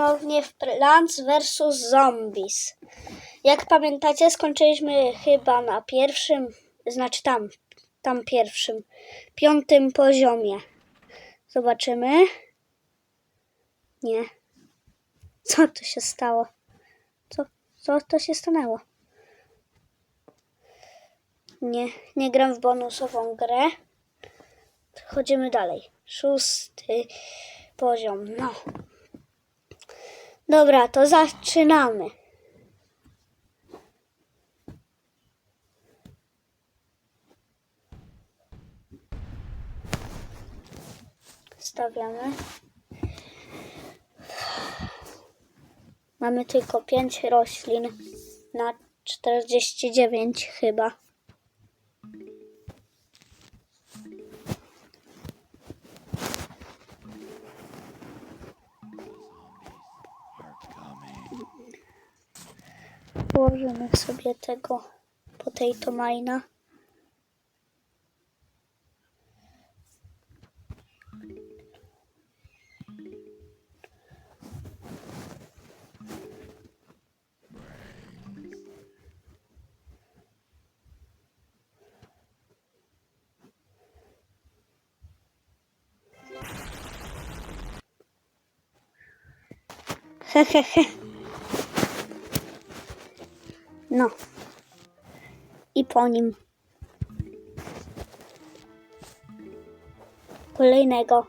ponownie w Plants vs Zombies. Jak pamiętacie, skończyliśmy chyba na pierwszym, znaczy tam, tam pierwszym, piątym poziomie. Zobaczymy. Nie. Co tu się stało? Co, co to się stanęło? Nie, nie gram w bonusową grę. Chodzimy dalej. Szósty poziom. No. Dobra, to zaczynamy. Stawiamy. Mamy tylko 5 roślin na 49 chyba. Położymy sobie tego potato mina. Hehehe. No. I po nim. Kolejnego.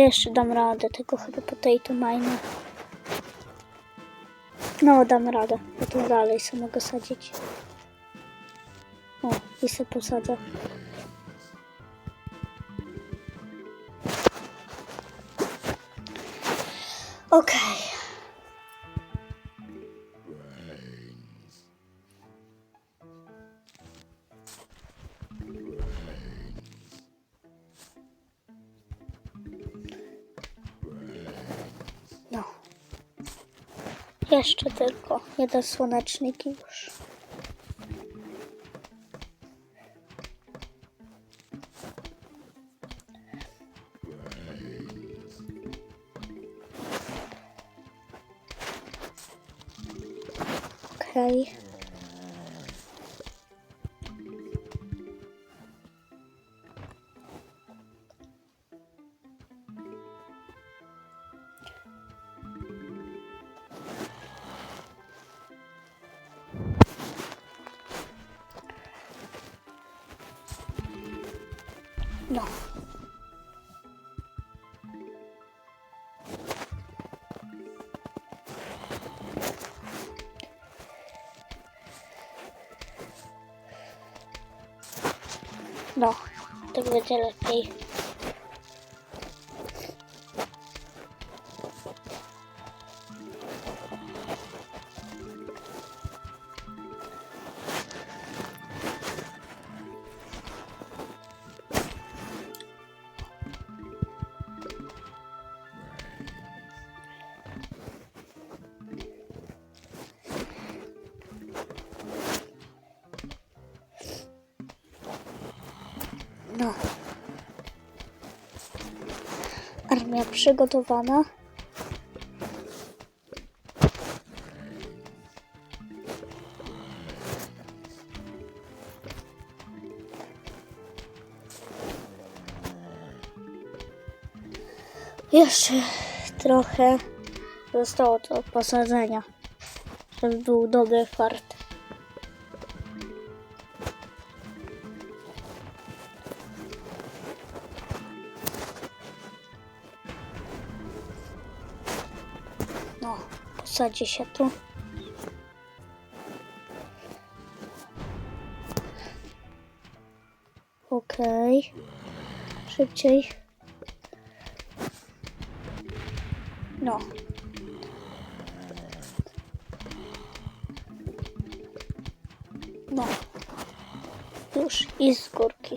Jeszcze dam radę tego chyba potato mine. No, dam radę. Tu dalej sobie mogę sadzić. O, i se posadzę. Okej. No. Jeszcze tylko jeden słonecznik już. No, tak będzie lepiej. No. Armia przygotowana. Jeszcze trochę zostało do posadzenia, żeby był dobry fart. No, się tu. Okej. Szybciej. No. No. Już i z górki.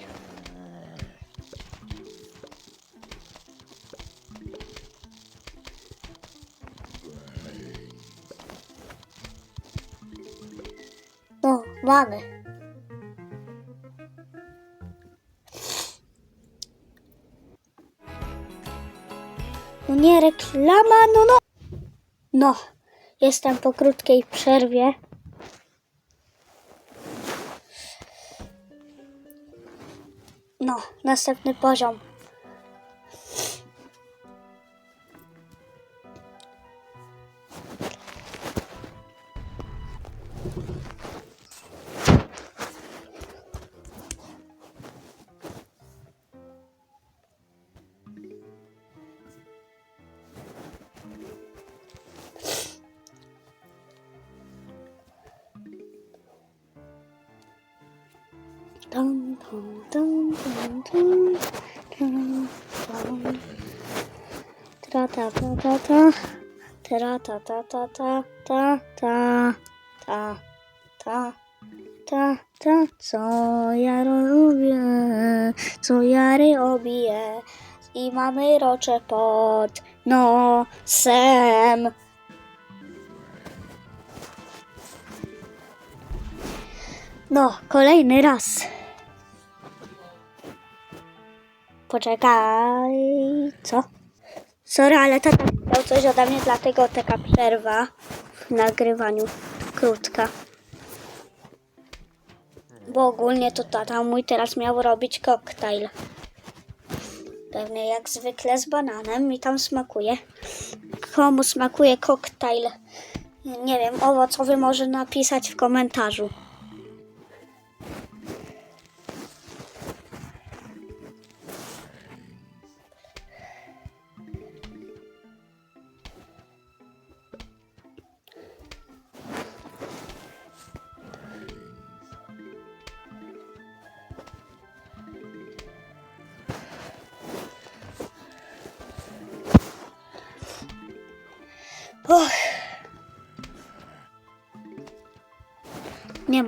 Mamy. No nie reklama, no no. No, jestem po krótkiej przerwie. No, następny poziom. Ta. Tra ta ta ta ta ta ta ta ta ta ta co ja robię, co ja robię i mamy rocze pod nosem. No, kolejny raz. Poczekaj, co? Sorry, ale tata chciał coś ode mnie, dlatego taka przerwa w nagrywaniu krótka. Bo ogólnie to tata mój teraz miał robić koktajl. Pewnie jak zwykle z bananem mi tam smakuje. Komu smakuje koktajl? Nie wiem, owocowy może napisać w komentarzu.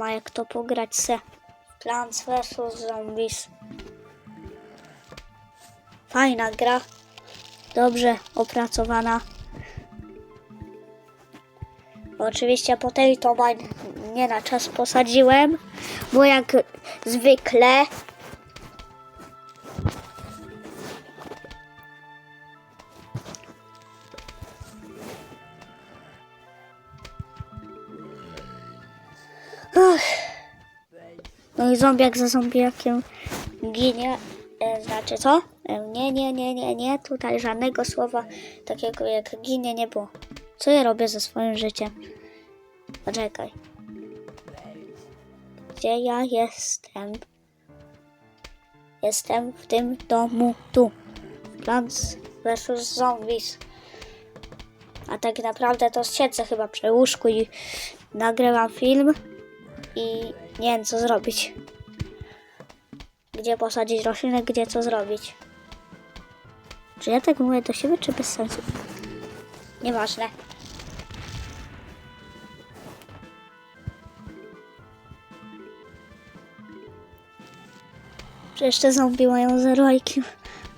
Ma jak to pograć se. Plants vs Zombies. Fajna gra. Dobrze opracowana. Oczywiście po tej to bań nie na czas posadziłem, bo jak zwykle I zombiak za zombiakiem ginie. E, znaczy co? E, nie, nie, nie, nie, nie. Tutaj żadnego słowa takiego jak ginie nie było. Co ja robię ze swoim życiem? Poczekaj. Gdzie ja jestem? Jestem w tym domu tu. Plants vs Zombies. A tak naprawdę to siedzę chyba przy łóżku i nagrywam film i nie wiem co zrobić. Gdzie posadzić roślinę, gdzie co zrobić. Czy ja tak mówię do siebie, czy bez sensu? Nieważne. Przecież te zombie mają zero IQ.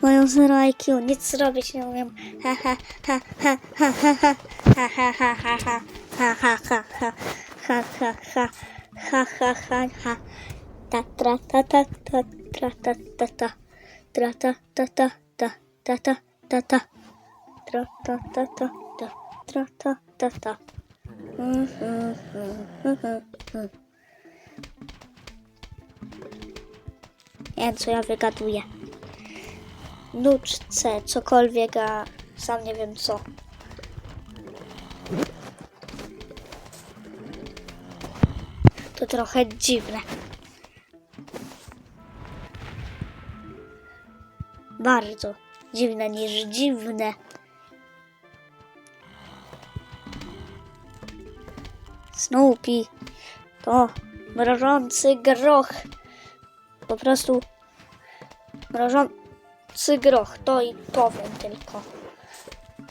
Mają zero IQ, nic zrobić nie umiem. Ha ha ha ha ha ha ha ha ha ha ha ha ha ha ha ha ha ha ha ha ha ta tra ta ta ta tra ta ta ta tra ta ta ta ta ta ta ta ta tra ta ta ta ta tra ta ta ta Mm, mm, mm, mm, mm, mm. Nie wiem, co ja wygaduję. Nuczce, cokolwiek, a sam nie wiem co. Trochę dziwne. Bardzo dziwne niż dziwne. Snoopy to mrożący groch. Po prostu mrożący groch. To i powiem tylko.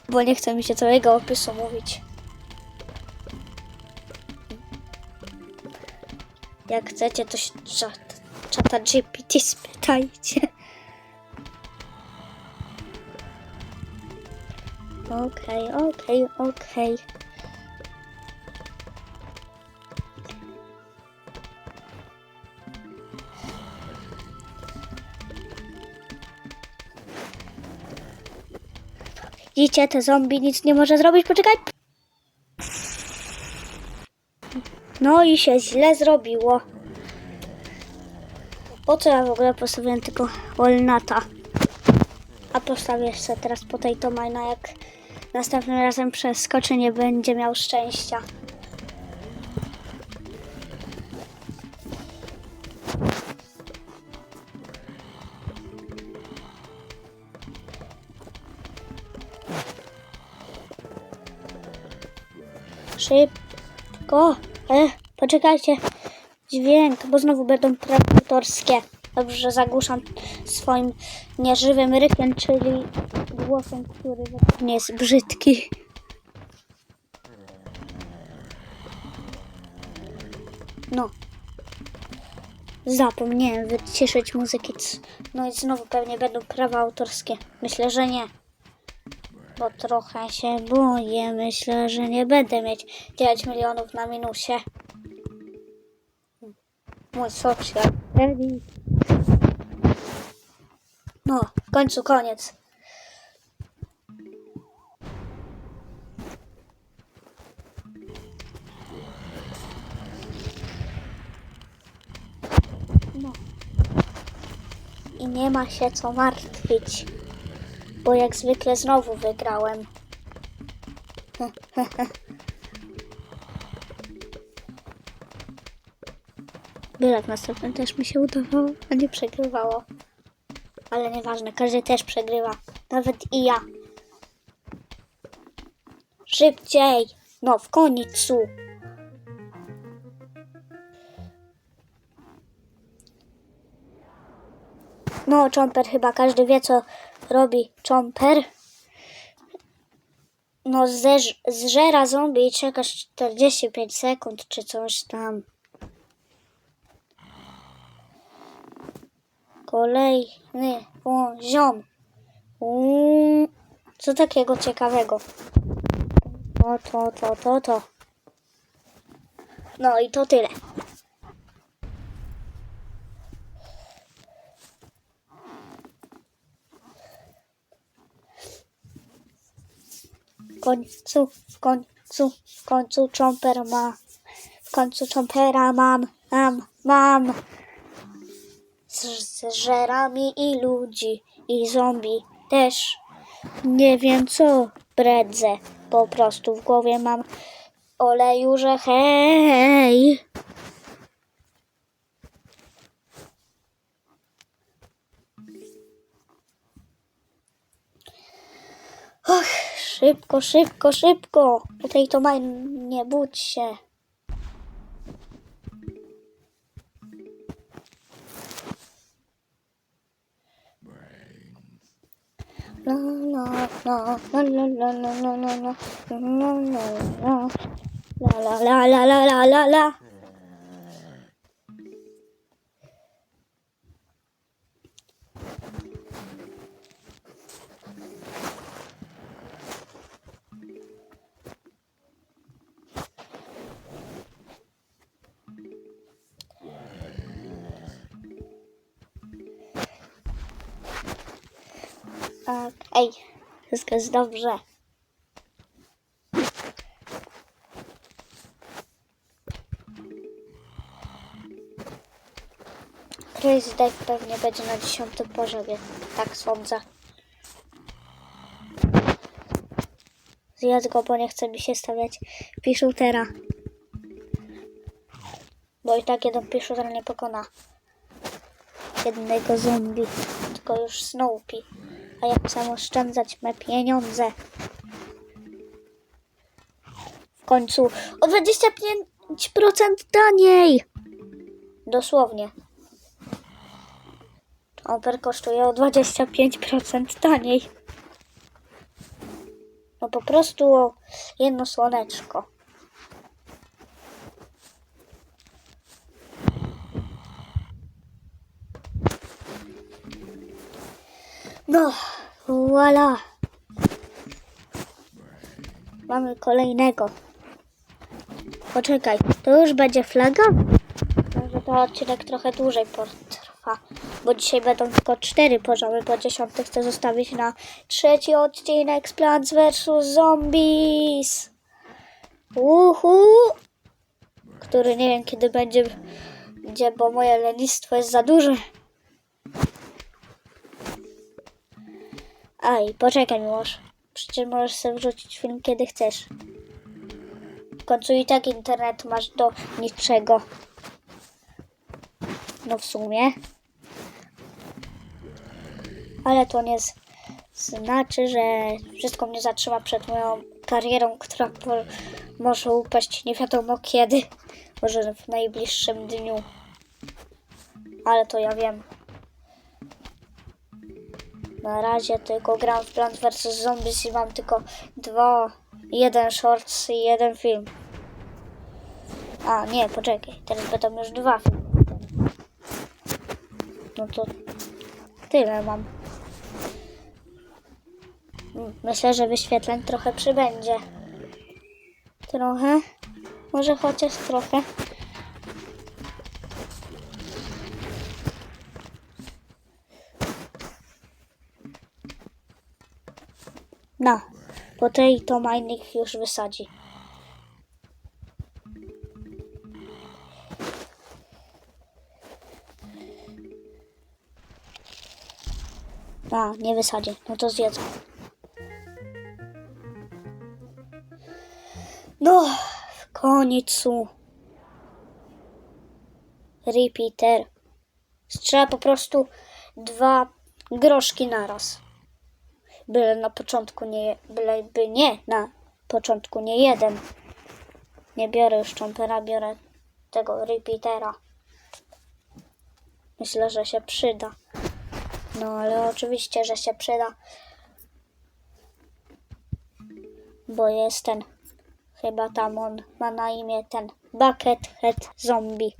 Bo nie chce mi się całego opisu mówić. Jak chcecie, to się czat, czata GPT spytajcie. Okej, okay, okej, okay, okej. Okay. Widzicie, te zombie nic nie może zrobić, poczekaj. No i się źle zrobiło. Po co ja w ogóle postawiłem tylko Walnata? A postawię sobie teraz po tej Tomajna, jak następnym razem przeskoczy, nie będzie miał szczęścia. Szybko. E, poczekajcie. Dźwięk, bo znowu będą prawa autorskie. Dobrze, zagłuszam swoim nieżywym rykiem, czyli głosem, który nie jest brzydki. No. Zapomniałem wyciszyć muzyki. No i znowu pewnie będą prawa autorskie. Myślę, że nie. Bo trochę się boję. Myślę, że nie będę mieć 9 milionów na minusie. Mój ready. No, w końcu koniec. No. I nie ma się co martwić, bo jak zwykle znowu wygrałem. Bylek następnym też mi się udawało, a nie przegrywało. Ale nieważne, każdy też przegrywa. Nawet i ja. Szybciej! No, w końcu! No, Chomper chyba każdy wie, co robi Chomper. No, zerz, zżera zombie i czekasz 45 sekund, czy coś tam. Kolejny poziom. Uuu, co takiego ciekawego? To, to, to, to, to. No i to tyle. Końcu, w końcu, w końcu Chomper ma. W końcu Chompera mam, mam, mam z, z żerami i ludzi i zombie też. Nie wiem co bredzę. Po prostu w głowie mam oleju, że hej. Och, szybko, szybko, szybko. Tej to maj nie budź się. La la la la la la la la la la la la la la Tak, ej, wszystko jest dobrze. Crazy Dave pewnie będzie na dziesiątym poziomie, tak sądzę. Zjedz go, bo nie chce mi się stawiać piszutera. Bo i tak jeden piszuter nie pokona jednego zombie, tylko już Snoopy. A ja chcę oszczędzać me pieniądze. W końcu o 25% taniej! Dosłownie. Oper kosztuje o 25% taniej. No po prostu jedno słoneczko. No, voila. Mamy kolejnego. Poczekaj, to już będzie flaga? Może to odcinek trochę dłużej potrwa. bo dzisiaj będą tylko cztery poziomy, bo dziesiąty chcę zostawić na trzeci odcinek z Plants vs. Zombies. Uhu! Który nie wiem kiedy będzie, gdzie, bo moje lenistwo jest za duże. Aj, poczekaj Miłosz. Przecież możesz sobie wrzucić film kiedy chcesz. W końcu i tak internet masz do niczego. No w sumie. Ale to nie z- znaczy, że wszystko mnie zatrzyma przed moją karierą, która może upaść nie wiadomo kiedy. Może w najbliższym dniu. Ale to ja wiem. Na razie tylko gram w Plant vs Zombies i mam tylko dwa, jeden shorts i jeden film. A, nie, poczekaj, teraz będą już dwa filmy. No to tyle mam. Myślę, że wyświetleń trochę przybędzie. Trochę? Może chociaż trochę. No, po tej to majnik już wysadzi. A, nie wysadzi. No to zjedzą. No, w końcu. Repeater. Strzela po prostu dwa groszki naraz. Byle na początku nie, byleby nie na początku nie jeden. Nie biorę już cząpera, biorę tego repeatera. Myślę, że się przyda. No ale oczywiście, że się przyda. Bo jest ten, chyba tam on ma na imię ten Buckethead Zombie.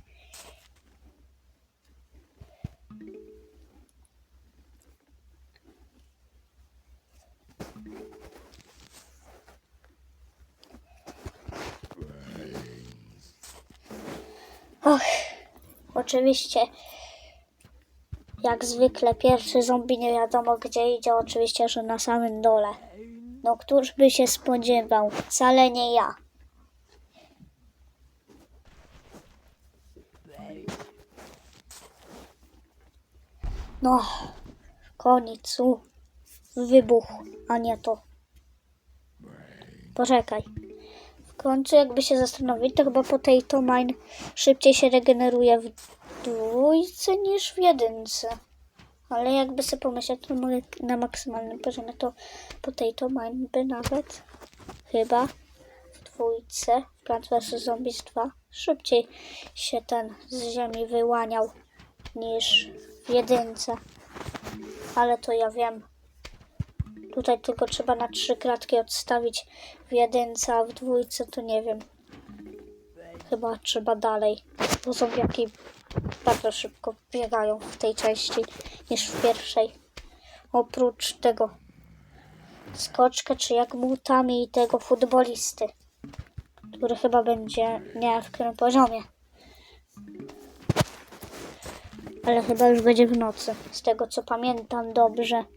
Och, oczywiście jak zwykle pierwszy zombie nie wiadomo gdzie idzie, oczywiście, że na samym dole. No któż by się spodziewał? Wcale nie ja. No, końcu wybuch, a nie to. Poczekaj. Końcu jakby się zastanowić, to chyba Potato Mine szybciej się regeneruje w dwójce niż w jedynce. Ale jakby sobie pomyśleć, to na maksymalnym poziomie to Potato Mine by nawet chyba w dwójce Plants vs Zombies 2 szybciej się ten z ziemi wyłaniał niż w jedynce. Ale to ja wiem. Tutaj tylko trzeba na trzy kratki odstawić w jedynce, a w dwójce to nie wiem. Chyba trzeba dalej, bo zombiaki bardzo szybko biegają w tej części niż w pierwszej. Oprócz tego skoczka, czy jak mutami i tego futbolisty, który chyba będzie nie w którym poziomie. Ale chyba już będzie w nocy, z tego co pamiętam dobrze.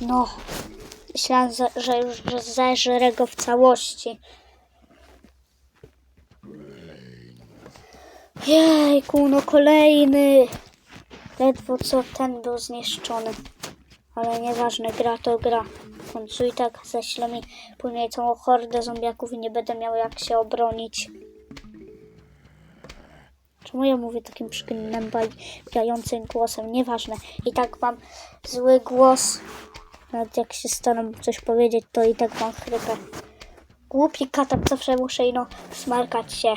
No, myślałam, że- już zeżrę go w całości. Jejku, no kolejny. Ledwo co ten był zniszczony. Ale nieważne, gra to gra. W końcu i tak ześlę mi później całą hordę zombiaków i nie będę miał jak się obronić. Czemu ja mówię takim przygnębającym bajającym głosem? Nieważne. I tak mam zły głos. Nawet jak się staram coś powiedzieć, to i tak mam chrypę. Głupi katak zawsze muszę ino smarkać się.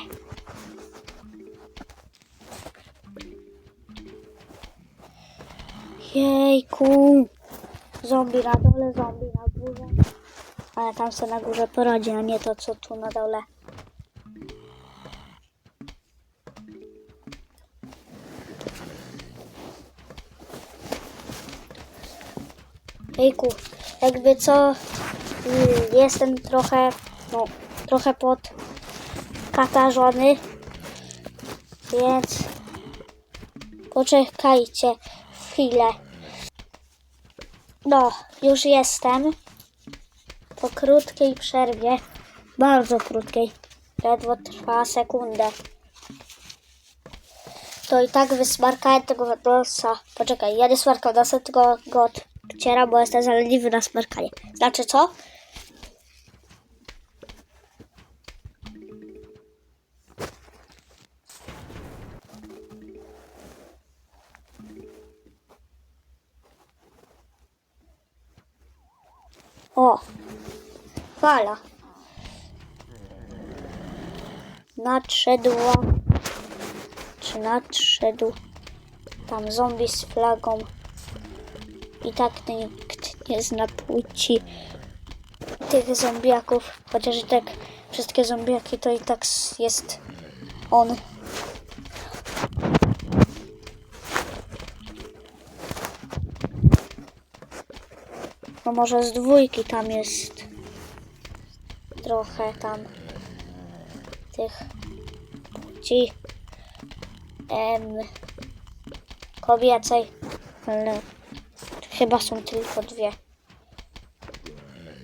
Jejku. Zombie na dole, zombie na górze. Ale tam sobie na górze poradzi, a nie to co tu na dole. Jejku, jakby co, mm, jestem trochę, no, trochę pod Więc poczekajcie chwilę. No, już jestem. Po krótkiej przerwie, bardzo krótkiej, ledwo trwa sekundę. To i tak wysmarkałem tego nosa. Poczekaj, ja nie smarkam nosa, tylko go odcieram, bo jestem zaleniwy na smarkanie. Znaczy co? O! Fala. Nadszedła. Czy nadszedł tam zombie z flagą. I tak nikt nie zna płci tych zombiaków. Chociaż i tak wszystkie zombiaki to i tak jest on. No może z dwójki tam jest trochę tam tych płci em, kobiecej, ale chyba są tylko dwie.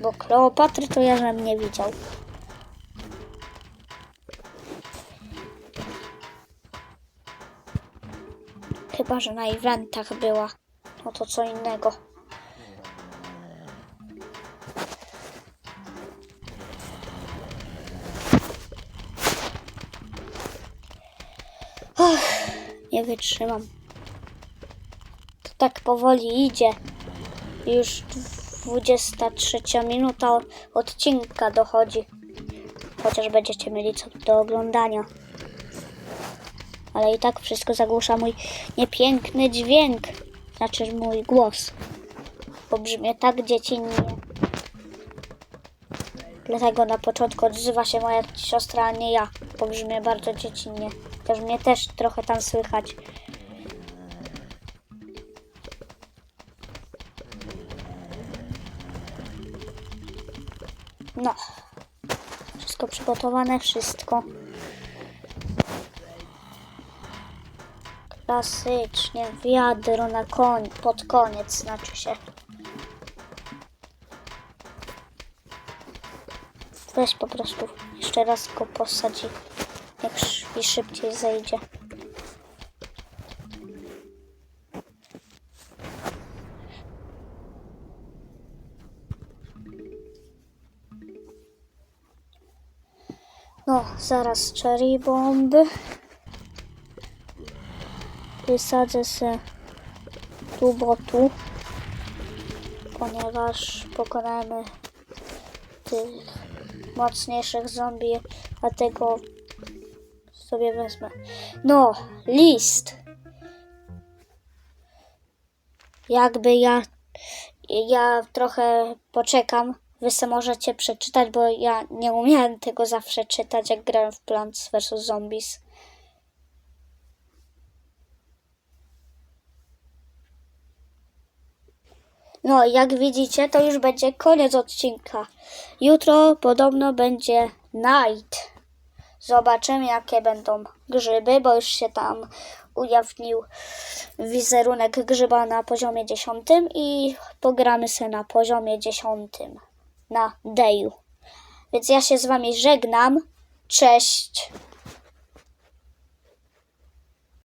Bo Kleopatry to ja żem nie widział. Chyba, że na eventach była. No to co innego. Och, nie wytrzymam. Tak powoli idzie. Już 23 minuta odcinka dochodzi. Chociaż będziecie mieli co do oglądania. Ale i tak wszystko zagłusza mój niepiękny dźwięk. Znaczy mój głos. Bo brzmi tak dziecinnie. Dlatego na początku odzywa się moja siostra, a nie ja. Bo brzmi bardzo dziecinnie. Też mnie też trochę tam słychać. No. Wszystko przygotowane, wszystko. Klasycznie, wiadro na koń, pod koniec znaczy się. Weź po prostu jeszcze raz go posadzi. Jak i szybciej zejdzie. Zaraz cherry bomb. Wysadzę se tu, bo tu. Ponieważ pokonamy tych mocniejszych zombie, a tego sobie wezmę. No, list. Jakby ja, ja trochę poczekam. Wy możecie przeczytać, bo ja nie umiałem tego zawsze czytać, jak grałem w Plants vs. Zombies. No, jak widzicie, to już będzie koniec odcinka. Jutro podobno będzie night. Zobaczymy, jakie będą grzyby, bo już się tam ujawnił wizerunek grzyba na poziomie 10 i pogramy se na poziomie 10 na Deju. Więc ja się z wami żegnam. Cześć.